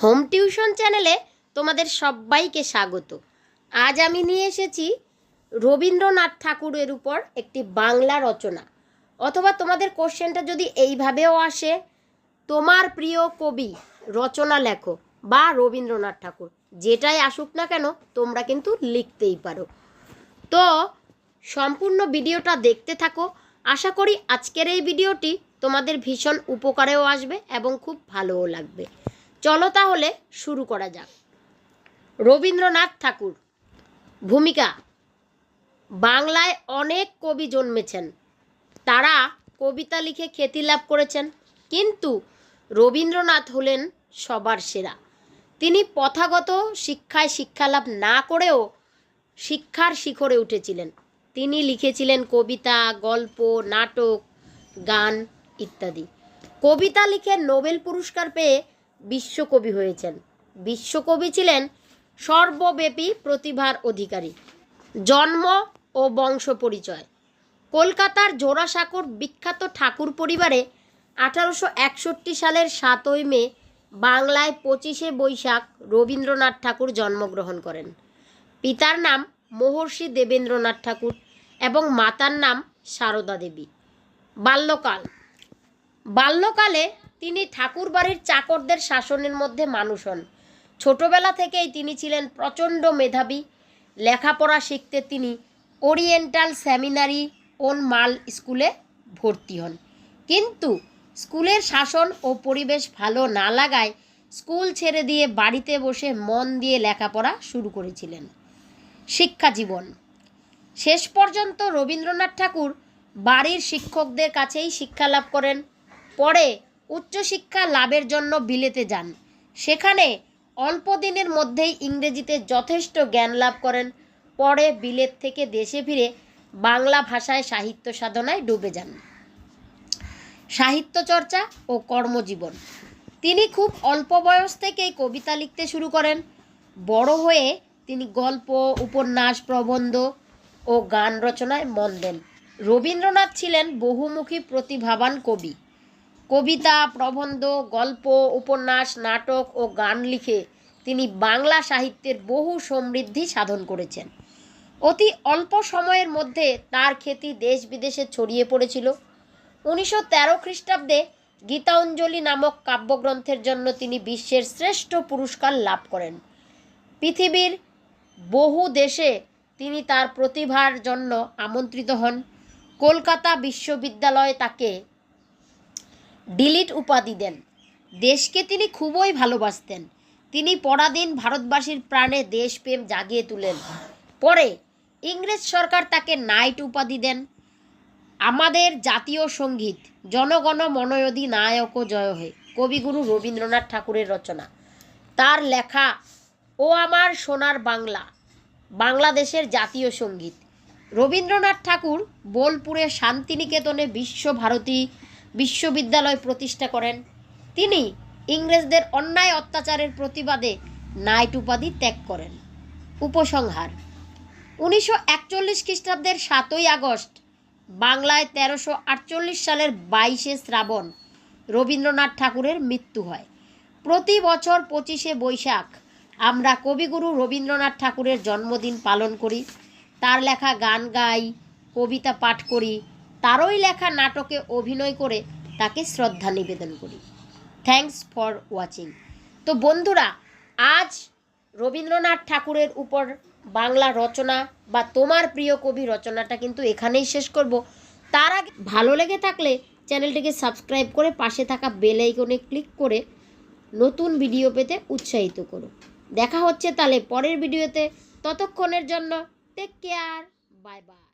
Home tuition চ্যানেলে তোমাদের সবাইকে স্বাগত। আজ আমি নিয়ে এসেছি রবীন্দ্রনাথ ঠাকুরের উপর একটি বাংলা রচনা। অথবা তোমাদের কোশ্চেনটা যদি এইভাবেও আসে, তোমার প্রিয় কবি, রচনা লেখো বা রবীন্দ্রনাথ ঠাকুর, যেটাই আসুক না কেন, তোমরা কিন্তু লিখতেই পারো। তো সম্পূর্ণ ভিডিওটা দেখতে থাকো। আশা করি আজকের এই ভিডিওটি তোমাদের ভীষণ উপকারেও আসবে এবং খুব ভালোও লাগবে। চলো তাহলে শুরু করা যাক। রবীন্দ্রনাথ ঠাকুর, ভূমিকা, বাংলায় অনেক কবি জন্মেছেন। তারা কবিতা লিখে খ্যাতি লাভ করেছেন, কিন্তু রবীন্দ্রনাথ হলেন সবার সেরা। তিনি প্রথাগত শিক্ষায় শিক্ষালাভ না করেও শিক্ষার শিখরে উঠেছিলেন। তিনি লিখেছিলেন কবিতা, গল্প, নাটক, গান ইত্যাদি। কবিতা লিখে নোবেল পুরস্কার পেয়ে বিশ্বকবি হয়েছেন। বিশ্বকবি ছিলেন সর্বব্যাপী প্রতিভার অধিকারী। জন্ম ও বংশ পরিচয়। কলকাতার জোড়াসাঁকোর বিখ্যাত ঠাকুর পরিবারে আঠারোশো একষট্টি সালের সাতই মে বাংলায় পঁচিশে বৈশাখ রবীন্দ্রনাথ ঠাকুর জন্মগ্রহণ করেন। পিতার নাম মহর্ষি দেবেন্দ্রনাথ ঠাকুর এবং মাতার নাম সারদা দেবী। বাল্যকাল। বাল্যকালে তিনি ঠাকুর বাড়ির চাকরদের শাসনের মধ্যে মানুষ হন। ছোটবেলা থেকেই তিনি ছিলেন প্রচণ্ড মেধাবী। লেখাপড়া শিখতে তিনি ওরিয়েন্টাল সেমিনারি ওন মাল স্কুলে ভর্তি হন। কিন্তু স্কুলের শাসন ও পরিবেশ ভালো না লাগায় স্কুল ছেড়ে দিয়ে বাড়িতে বসে মন দিয়ে লেখাপড়া শুরু করেছিলেন। শিক্ষা জীবন। শেষ পর্যন্ত রবীন্দ্রনাথ ঠাকুর বাড়ির শিক্ষকদের কাছেই শিক্ষা লাভ করেন। পরে উচ্চশিক্ষা লাভের জন্য বিলেতে যান। সেখানে অল্প দিনের মধ্যেই ইংরেজিতে যথেষ্ট জ্ঞান লাভ করেন। পরে বিলেত থেকে দেশে ফিরে বাংলা ভাষায় সাহিত্য সাধনায় ডুবে যান। সাহিত্য চর্চা ও কর্মজীবন। তিনি খুব অল্প বয়স থেকেই কবিতা লিখতে শুরু করেন। বড় হয়ে তিনি গল্প, উপন্যাস, প্রবন্ধ ও গান রচনায় মন দেন। রবীন্দ্রনাথ ছিলেন বহুমুখী প্রতিভাবান কবি। কবিতা, প্রবন্ধ, গল্প, উপন্যাস, নাটক ও গান লিখে তিনি বাংলা সাহিত্যের বহু সমৃদ্ধি সাধন করেছেন। অতি অল্প সময়ের মধ্যে তার খ্যাতি দেশ বিদেশে ছড়িয়ে পড়েছিল। উনিশশো তেরো খ্রিস্টাব্দে গীতাঞ্জলি নামক কাব্যগ্রন্থের জন্য তিনি বিশ্বের শ্রেষ্ঠ পুরস্কার লাভ করেন। পৃথিবীর বহু দেশে তিনি তার প্রতিভার জন্য আমন্ত্রিত হন। কলকাতা বিশ্ববিদ্যালয় তাকে ডিলিট উপাধি দেন। দেশকে তিনি খুবই ভালোবাসতেন। তিনি পরাধীন ভারতবাসীর প্রাণে দেশপ্রেম জাগিয়ে তুলেন। পরে ইংরেজ সরকার তাকে নাইট উপাধি দেন। আমাদের জাতীয় সংগীত, জনগণ মনোয়ধি নায়ক জয় হে কবিগুরু রবীন্দ্রনাথ ঠাকুরের রচনা। তার লেখা, ও আমার সোনার বাংলা বাংলাদেশের জাতীয় সংগীত। রবীন্দ্রনাথ ঠাকুর বোলপুরে শান্তিনিকেতনে বিশ্বভারতী বিশ্ববিদ্যালয় প্রতিষ্ঠা করেন। তিনি ইংরেজদের অন্যায় অত্যাচারের প্রতিবাদে নাইট উপাধি ত্যাগ করেন। উপসংহার, উনিশশো একচল্লিশ খ্রিস্টাব্দের সাতই আগস্ট, বাংলায় তেরোশো আটচল্লিশ সালের বাইশে শ্রাবণ, রবীন্দ্রনাথ ঠাকুরের মৃত্যু হয়। প্রতি বছর পঁচিশে বৈশাখ আমরা কবিগুরু রবীন্দ্রনাথ ঠাকুরের জন্মদিন পালন করি। তার লেখা গান গাই, কবিতা পাঠ করি তারই লেখা নাটকে অভিনয় করে তাকে শ্রদ্ধা নিবেদন করি। থ্যাঙ্কস ফর ওয়াচিং তো বন্ধুরা, আজ রবীন্দ্রনাথ ঠাকুরের উপর বাংলা রচনা বা তোমার প্রিয় কবি রচনাটা কিন্তু এখানেই শেষ করব। তার আগে ভালো লেগে থাকলে চ্যানেলটিকে সাবস্ক্রাইব করে পাশে থাকা বেল আইকনে ক্লিক করে নতুন ভিডিও পেতে উৎসাহিত করো। দেখা হচ্ছে তাহলে পরের ভিডিওতে। ততক্ষণের জন্য টেক কেয়ার বাই বাই